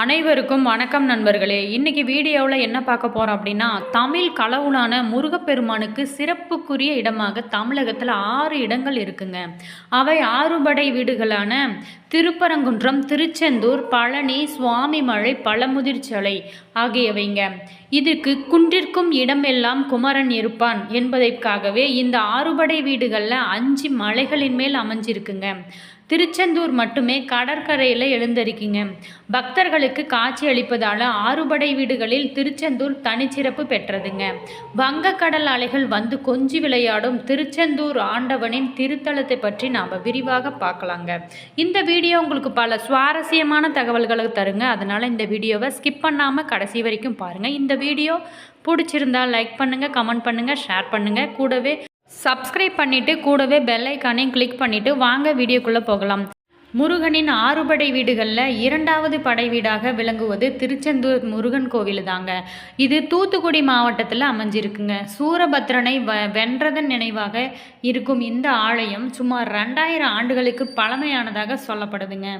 அனைவருக்கும் வணக்கம் நண்பர்களே. இன்னைக்கு வீடியோவில் என்ன பார்க்க போகிறோம் அப்படின்னா தமிழ் கடவுளான முருகப்பெருமானுக்கு சிறப்புக்குரிய இடமாக தமிழகத்தில் ஆறு இடங்கள் இருக்குங்க. அவை ஆறுபடை வீடுகளான திருப்பரங்குன்றம் திருச்செந்தூர் பழனி சுவாமிமலை பழமுதிர்ச்சலை ஆகியவைங்க. இதுக்கு குன்றிற்கும் இடமெல்லாம் குமரன் இருப்பான் என்பதற்காகவே இந்த ஆறுபடை வீடுகளில் அஞ்சு மலைகளின் மேல் அமைஞ்சிருக்குங்க. திருச்செந்தூர் மட்டுமே கடற்கரையில் எழுந்தரிக்குங்க. பக்தர்களுக்கு காட்சி அளிப்பதால் ஆறுபடை வீடுகளில் திருச்செந்தூர் தனிச்சிறப்பு பெற்றதுங்க. வங்கக்கடல் அலைகள் வந்து கொஞ்சி விளையாடும் திருச்செந்தூர் ஆண்டவனின் திருத்தலத்தை பற்றி நாம் விரிவாக பார்க்கலாங்க. இந்த வீடியோ உங்களுக்கு பல சுவாரஸ்யமான தகவல்களை தருங்க. அதனால் இந்த வீடியோவை ஸ்கிப் பண்ணாமல் கடைசி வரைக்கும் பாருங்கள் இந்த வீடியோ பிடிச்சிருந்தா லைக் பண்ணுங்கள் கமெண்ட் பண்ணுங்கள் ஷேர் பண்ணுங்கள் கூடவே சப்ஸ்கிரைப் பண்ணிவிட்டு கூடவே பெல் ஐக்கானையும் கிளிக் பண்ணிவிட்டு வாங்க வீடியோக்குள்ளே போகலாம். முருகனின் ஆறுபடை வீடுகளில் இரண்டாவது படை வீடாக விளங்குவது திருச்செந்தூர் முருகன் கோவில் தாங்க இது தூத்துக்குடி மாவட்டத்தில் அமைஞ்சிருக்குங்க. சூரபத்ரனை வ வென்றதன் நினைவாக இருக்கும் இந்த ஆலயம் சுமார் ரெண்டாயிரம் ஆண்டுகளுக்கு பழமையானதாக சொல்லப்படுதுங்க.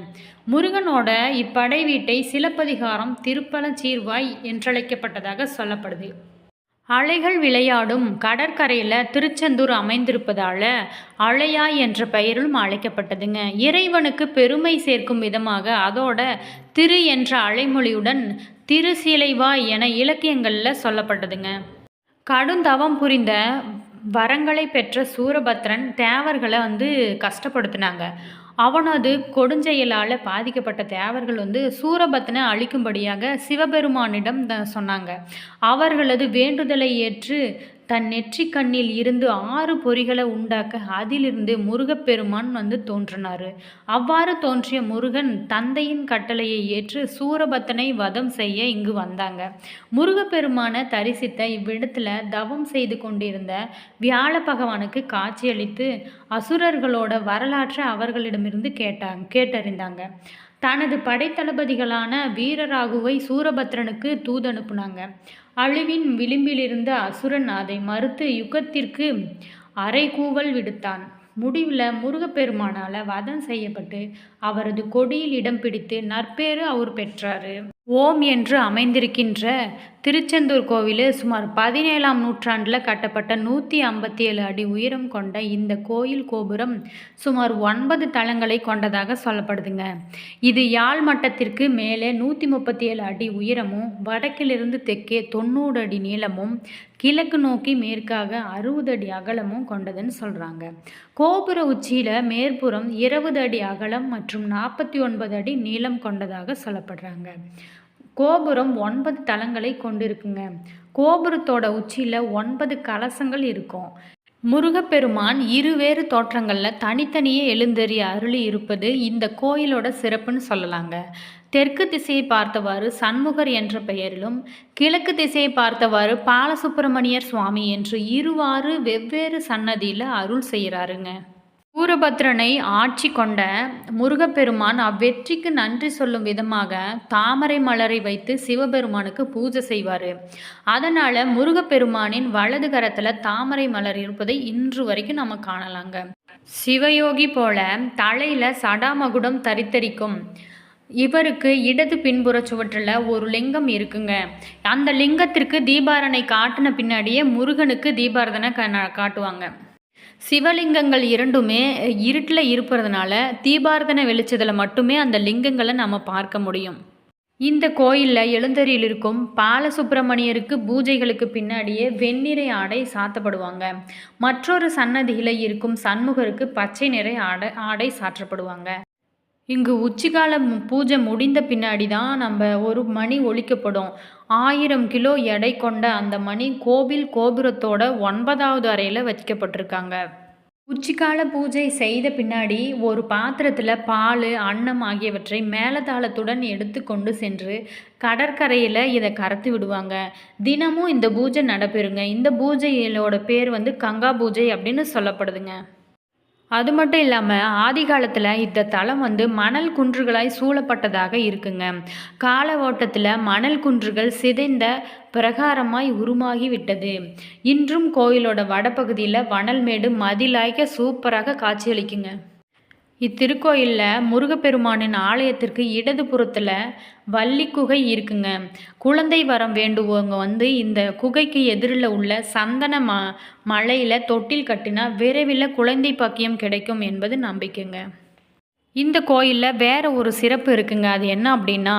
முருகனோட இப்படை வீட்டை சிலப்பதிகாரம் திருப்பல சீர்வாய் என்றழைக்கப்பட்டதாக சொல்லப்படுது. அலைகள் விளையாடும் கடற்கரையில் திருச்செந்தூர் அமைந்திருப்பதால் அலையாய் என்ற பெயரிலும் அழைக்கப்பட்டதுங்க. இறைவனுக்கு பெருமை சேர்க்கும் விதமாக அதோட திரு என்ற அலைமொழியுடன் திருசீலைவாய் என இலக்கியங்களில் சொல்லப்பட்டதுங்க. கடுந்தவம் புரிந்த வரங்களை பெற்ற சூரபத்ரன் தேவர்களை வந்து கஷ்டப்படுத்தினாங்க. அவனது கொடுஞ்செயலால் பாதிக்கப்பட்ட தேவர்கள் வந்து சூரபத்னை அழிக்கும்படியாக சிவபெருமானிடம் சொன்னாங்க. அவர்களது வேண்டுதலை ஏற்று தன் நெற்றி கண்ணில் இருந்து ஆறு பொறிகளை உண்டாக்க அதிலிருந்து முருகப்பெருமான் வந்து தோன்றினார். அவ்வாறு தோன்றிய முருகன் தந்தையின் கட்டளையை ஏற்று சூரபத்தனை வதம் செய்ய இங்கு வந்தாங்க. முருகப்பெருமானை தரிசித்த இவ்விடத்தில் தவம் செய்து கொண்டிருந்த வியாழ பகவானுக்கு காட்சியளித்து அசுரர்களோட வரலாற்றை அவர்களிடமிருந்து கேட்டாங்க கேட்டறிந்தாங்க. தனது படைத்தளபதிகளான வீரராகுவை சூரபத்ரனுக்கு தூதனுப்புனாங்க. அழிவின் விளிம்பிலிருந்த அசுரன் அதை மறுத்து யுகத்திற்கு அரைகூவல் விடுத்தான். முடிவில் முருகப்பெருமானால் வதம் செய்யப்பட்டு அவரது கொடியில் இடம் பிடித்து நற்பேறு அவர் பெற்றார். ஓம் என்று அமைந்திருக்கின்ற திருச்செந்தூர் கோவில் சுமார் பதினேழாம் நூற்றாண்டில் கட்டப்பட்ட நூற்றி ஐம்பத்தி ஏழு அடி உயரம் கொண்ட இந்த கோயில் கோபுரம் சுமார் ஒன்பது தளங்களை கொண்டதாக சொல்லப்படுதுங்க. இது யாழ் மட்டத்திற்கு மேலே நூற்றி முப்பத்தி ஏழு அடி உயரமும் வடக்கிலிருந்து தெற்கே தொண்ணூறு அடி நீளமும் கிழக்கு நோக்கி மேற்காக அறுபது அடி அகலமும் கொண்டதுன்னு சொல்கிறாங்க கோபுர உச்சியில் மேற்புறம் இருபது அடி அகலம் மற்றும் நாற்பத்தி ஒன்பது அடி நீளம் கொண்டதாக சொல்லப்படுறாங்க. கோபுரம் ஒன்பது தளங்களை கொண்டிருக்குங்க. கோபுரத்தோட உச்சியில் ஒன்பது கலசங்கள் இருக்கும். முருகப்பெருமான் இருவேறு தோற்றங்களில் தனித்தனியே எழுந்தறி அருளி இருப்பது இந்த கோயிலோட சிறப்புன்னு சொல்லலாங்க. தெற்கு திசையை பார்த்தவாறு சண்முகர் என்ற பெயரிலும் கிழக்கு திசையை பார்த்தவாறு பாலசுப்பிரமணியர் சுவாமி என்று இருவாறு வெவ்வேறு சன்னதியில் அருள் செய்கிறாருங்க. சூரபத்ரனை ஆட்சி கொண்ட முருகப்பெருமான் அவ்வெற்றிக்கு நன்றி சொல்லும் விதமாக தாமரை மலரை வைத்து சிவபெருமானுக்கு பூஜை செய்வார். அதனால் முருகப்பெருமானின் வலது கரத்தில் தாமரை மலர் இருப்பதை இன்று வரைக்கும் நம்ம காணலாங்க. சிவயோகி போல தலையில் சடாமகுடம் தரித்தரிக்கும் இவருக்கு இடது பின்புற சுவற்றில் ஒரு லிங்கம் இருக்குங்க. அந்த லிங்கத்திற்கு தீபாரனை காட்டின பின்னாடியே முருகனுக்கு தீபாரதனை காட்டுவாங்க. சிவலிங்கங்கள் இரண்டுமே இருட்டில் இருப்பதுனால தீபாரதனை வெளிச்சதில் மட்டுமே அந்த லிங்கங்களை நம்ம பார்க்க முடியும். இந்த கோயிலில் எழுந்தறியில் இருக்கும் பாலசுப்பிரமணியருக்கு பூஜைகளுக்கு பின்னாடியே வெண்ணிறை ஆடை சாத்தப்படுவாங்க. மற்றொரு சன்னதியில் இருக்கும் சண்முகருக்கு பச்சை நிறை ஆடை ஆடை சாற்றப்படுவாங்க. இங்கு உச்சிகால பூஜை முடிந்த பின்னாடி தான் நம்ம ஒரு மணி ஒழிக்கப்படும் ஆயிரம் கிலோ எடை கொண்ட அந்த மணி கோவில் கோபுரத்தோட ஒன்பதாவது அறையில் வைக்கப்பட்டிருக்காங்க உச்சிக்கால பூஜை செய்த பின்னாடி ஒரு பாத்திரத்தில் பால் அன்னம் ஆகியவற்றை மேலதாளத்துடன் எடுத்து கொண்டு சென்று கடற்கரையில் இதை கரைத்து விடுவாங்க. தினமும் இந்த பூஜை நடைபெறுங்க. இந்த பூஜையிலோட பேர் வந்து கங்கா பூஜை அப்படின்னு சொல்லப்படுதுங்க. அது மட்டும் இல்லாமல் ஆதி காலத்தில் இந்த தலம் வந்து மணல் குன்றுகளாய் சூழப்பட்டதாக இருக்குங்க. கால ஓட்டத்தில் மணல் குன்றுகள் சிதைந்த பிரகாரமாய் உருமாகி விட்டது. இன்றும் கோயிலோட வடபகுதியில் வனல் மேடு மதிலாய்க்க சூப்பராக காட்சியளிக்குங்க. இத்திருக்கோயிலில் முருகப்பெருமானின் ஆலயத்திற்கு இடது புறத்தில் வள்ளி குகை இருக்குங்க. குழந்தை வரம் வேண்டுவவங்க வந்து இந்த குகைக்கு எதிரில் உள்ள சந்தன ம மலையில் தொட்டில் கட்டினா விரைவில் குழந்தை பாக்கியம் கிடைக்கும் என்பது நம்பிக்கைங்க. இந்த கோயிலில் வேறு ஒரு சிறப்பு இருக்குங்க. அது என்ன அப்படின்னா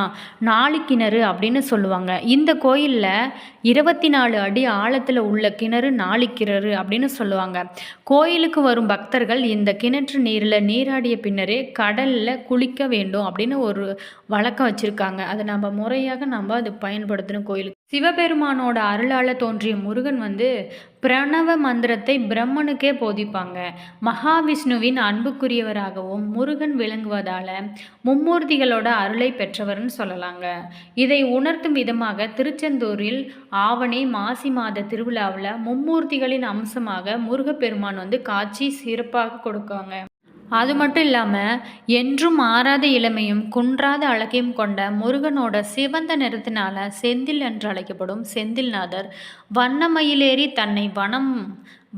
நாளிக்கிணறு அப்படின்னு சொல்லுவாங்க. இந்த கோயிலில் இருபத்தி நாலு அடி ஆழத்தில் உள்ள கிணறு நாளிக்கிணறு அப்படின்னு சொல்லுவாங்க. கோயிலுக்கு வரும் பக்தர்கள் இந்த கிணற்று நீரில் நீராடிய பின்னரே கடலில் குளிக்க வேண்டும் அப்படின்னு ஒரு வழக்கம் வச்சுருக்காங்க. அதை நம்ம முறையாக நம்ம அது பயன்படுத்தணும் கோயிலுக்கு. சிவபெருமானோட அருளால் தோன்றிய முருகன் வந்து பிரணவ மந்திரத்தை பிரம்மனுக்கே போதிப்பாங்க. மகாவிஷ்ணுவின் அன்புக்குரியவராகவும் முருகன் விளங்குவதால் மும்மூர்த்திகளோட அருளை பெற்றவர்னு சொல்லலாங்க. இதை உணர்த்தும் விதமாக திருச்செந்தூரில் ஆவணி மாசி மாத திருவிழாவில் மும்மூர்த்திகளின் அம்சமாக முருகப்பெருமான் வந்து காட்சி சிறப்பாக கொடுக்காங்க அது மட்டும் இல்லாமல் என்றும் மாறாத இளமையும் குன்றாத அழகையும் கொண்ட முருகனோட சிவந்த நிறத்தினால செந்தில் என்று அழைக்கப்படும் செந்தில்நாதர் வண்ணமயிலேறி தன்னை வனம்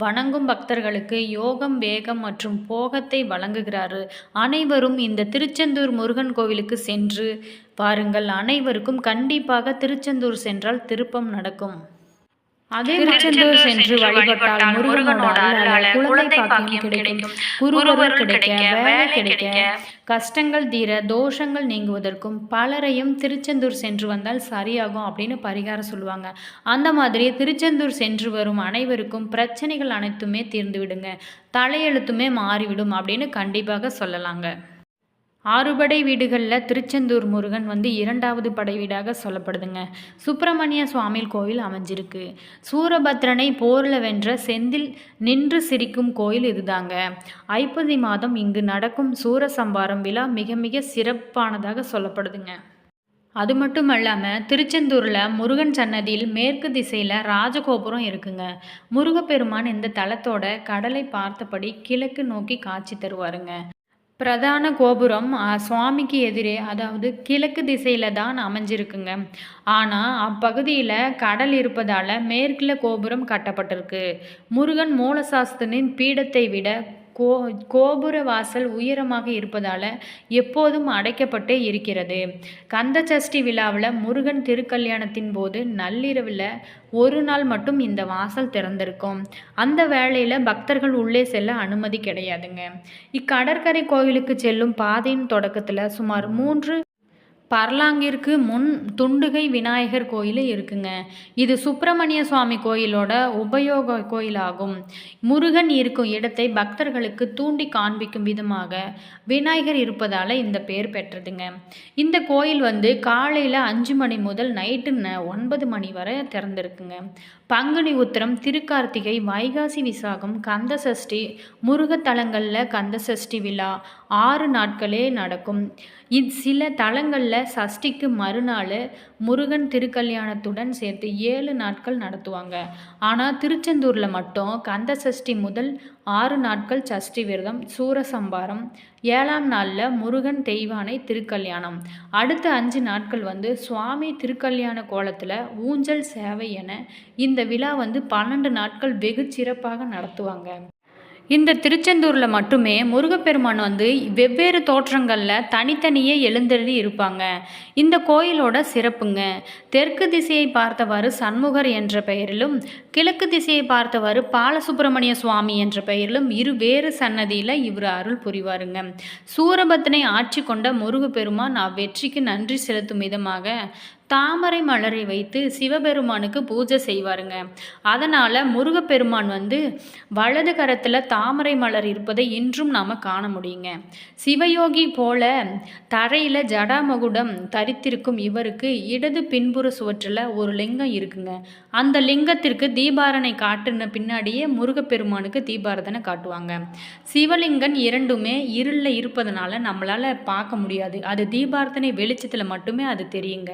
வணங்கும் பக்தர்களுக்கு யோகம் வேகம் மற்றும் போகத்தை வழங்குகிறாரு. அனைவரும் இந்த திருச்செந்தூர் முருகன் கோவிலுக்கு சென்று பாருங்கள். அனைவருக்கும் கண்டிப்பாக திருச்செந்தூர் சென்றால் திருப்பம் நடக்கும். அதே திருச்செந்தூர் சென்று வழிபட்டால் முருகனோட அருளால குழந்தை பாக்கியம் கிடைக்கும். குருவருள் கிடைக்க வேலை கிடைக்க. கஷ்டங்கள் தீர தோஷங்கள் நீங்குவதற்கும் பலரையும் திருச்செந்தூர் சென்று வந்தால் சரியாகும் அப்படின்னு பரிகாரம் சொல்லுவாங்க. அந்த மாதிரி திருச்செந்தூர் சென்று வரும் அனைவருக்கும் பிரச்சனைகள் அனைத்துமே தீர்ந்து விடுங்க. தலையெழுத்துமே மாறிவிடும் அப்படின்னு கண்டிப்பாக சொல்லலாங்க. ஆறுபடை வீடுகளில் திருச்செந்தூர் முருகன் வந்து இரண்டாவது படை வீடாக சொல்லப்படுதுங்க. சுப்பிரமணிய சுவாமி கோயில் அமைஞ்சிருக்கு. சூரபத்ரனை போரில் வென்ற செந்தில் நின்று சிரிக்கும் கோயில் இதுதாங்க. ஐப்பதி மாதம் இங்கு நடக்கும் சூரசம்பாரம் விழா மிக மிக சிறப்பானதாக சொல்லப்படுதுங்க. அது மட்டும் இல்லாமல் திருச்செந்தூரில் முருகன் சன்னதியில் மேற்கு திசையில் ராஜகோபுரம் இருக்குங்க. முருகப்பெருமான் இந்த தலத்தோட கடலை பார்த்தபடி கிழக்கு நோக்கி காட்சி தருவாருங்க. பிரதான கோபுரம் சுவாமிக்கு எதிரே அதாவது கிழக்கு திசையில் தான் அமைஞ்சிருக்குங்க. ஆனால் அப்பகுதியில் கடல் இருப்பதால் மேற்கில் கோபுரம் கட்டப்பட்டிருக்கு. முருகன் மூலசாஸ்திரனின் பீடத்தை விட கோ கோபுர வாசல் உயரமாக இருப்பதால் எப்போதும் அடைக்கப்பட்டே இருக்கிறது. கந்த சஷ்டி விழாவில் முருகன் திருக்கல்யாணத்தின் போது நள்ளிரவில் ஒரு நாள் மட்டும் இந்த வாசல் திறந்திருக்கும். அந்த வேளையில் பக்தர்கள் உள்ளே செல்ல அனுமதி கிடையாதுங்க. இக்கடற்கரை கோவிலுக்கு செல்லும் பாதையின் தொடக்கத்தில் சுமார் மூன்று பர்லாங்கிற்கு முன் துண்டுகை விநாயகர் கோயில் இருக்குங்க. இது சுப்பிரமணிய சுவாமி கோயிலோட உபயோக கோயிலாகும். முருகன் இருக்கும் இடத்தை பக்தர்களுக்கு தூண்டி காண்பிக்கும் விதமாக விநாயகர் இருப்பதால் இந்த பேர் பெற்றதுங்க. இந்த கோயில் வந்து காலையில் அஞ்சு மணி முதல் நைட்டு ஒன்பது மணி வரை திறந்திருக்குங்க. பங்குனி உத்திரம் திருக்கார்த்திகை வைகாசி விசாகம் கந்த சஷ்டி முருகத்தலங்களில் கந்த சஷ்டி விழா ஆறு நாட்களே நடக்கும். இது சில தலங்களில் சஷ்டிக்கு மறுநாள் முருகன் திருக்கல்யாணத்துடன் சேர்த்து ஏழு நாட்கள் நடத்துவாங்க. ஆனால் திருச்செந்தூரில் மட்டும் கந்த சஷ்டி முதல் ஆறு நாட்கள் சஷ்டி விரதம் சூரசம்பாரம். ஏழாம் நாளில் முருகன் தெய்வானை திருக்கல்யாணம். அடுத்த அஞ்சு நாட்கள் வந்து சுவாமி திருக்கல்யாண கோலத்தில் ஊஞ்சல் சேவை என இந்த விழா வந்து பன்னெண்டு நாட்கள் வெகு சிறப்பாக நடத்துவாங்க. இந்த திருச்செந்தூரில் மட்டுமே முருகப்பெருமான் வந்து வெவ்வேறு தோற்றங்களில் தனித்தனியே எழுந்தெழுதி இருப்பாங்க. இந்த கோயிலோட சிறப்புங்க. தெற்கு திசையை பார்த்தவாறு சண்முகர் என்ற பெயரிலும் கிழக்கு திசையை பார்த்தவாறு பாலசுப்பிரமணிய சுவாமி என்ற பெயரிலும் இரு வேறு சன்னதியில் இவர் அருள் புரிவாருங்க. சூரபத்தனை ஆட்சி கொண்ட முருகப்பெருமான் அவ்வெற்றிக்கு நன்றி செலுத்தும் விதமாக தாமரை மலரை வைத்து சிவபெருமானுக்கு பூஜை செய்வாருங்க. அதனால் முருகப்பெருமான் வந்து வலது கரத்தில் தாமரை மலர் இருப்பதை இன்றும் நாம் காண முடியுங்க. சிவயோகி போல தரையில் ஜடாமகுடம் தரித்திருக்கும் இவருக்கு இடது பின்புற சுவற்றில் ஒரு லிங்கம் இருக்குங்க. அந்த லிங்கத்திற்கு தீபாரனை காட்டுன பின்னாடியே முருகப்பெருமானுக்கு தீபாரதனை காட்டுவாங்க. சிவலிங்கன் இரண்டுமே இருளில் இருப்பதனால நம்மளால் பார்க்க முடியாது. அது தீபாரதனை வெளிச்சத்தில் மட்டுமே அது தெரியுங்க.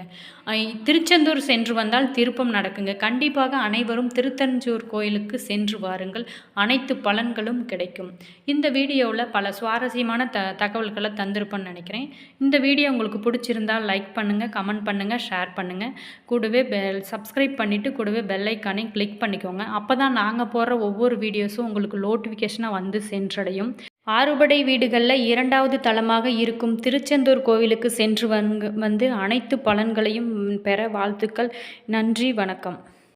திருச்செந்தூர் சென்று வந்தால் திருப்பம் நடக்குங்க. கண்டிப்பாக அனைவரும் திருத்தஞ்சூர் கோயிலுக்கு சென்று வாருங்கள். அனைத்து பலன்களும் கிடைக்கும். இந்த வீடியோவில் பல சுவாரஸ்யமான த தகவல்களை தந்திருப்பேன்னு நினைக்கிறேன். இந்த வீடியோ உங்களுக்கு பிடிச்சிருந்தால் லைக் பண்ணுங்கள் கமெண்ட் பண்ணுங்கள் ஷேர் பண்ணுங்கள் கூடவே பெல் சப்ஸ்கிரைப் பண்ணிவிட்டு கூடவே பெல்லைக்கானையும் கிளிக் பண்ணிக்கோங்க. அப்போ தான் நாங்கள் போடுற ஒவ்வொரு வீடியோஸும் உங்களுக்கு நோட்டிஃபிகேஷனாக வந்து சென்றடையும். ஆறுபடை வீடுகளில் இரண்டாவது தலமாக இருக்கும் திருச்செந்தூர் கோவிலுக்கு சென்று வந்து அனைத்து பலன்களையும் பெற வாழ்த்துக்கள். நன்றி வணக்கம்.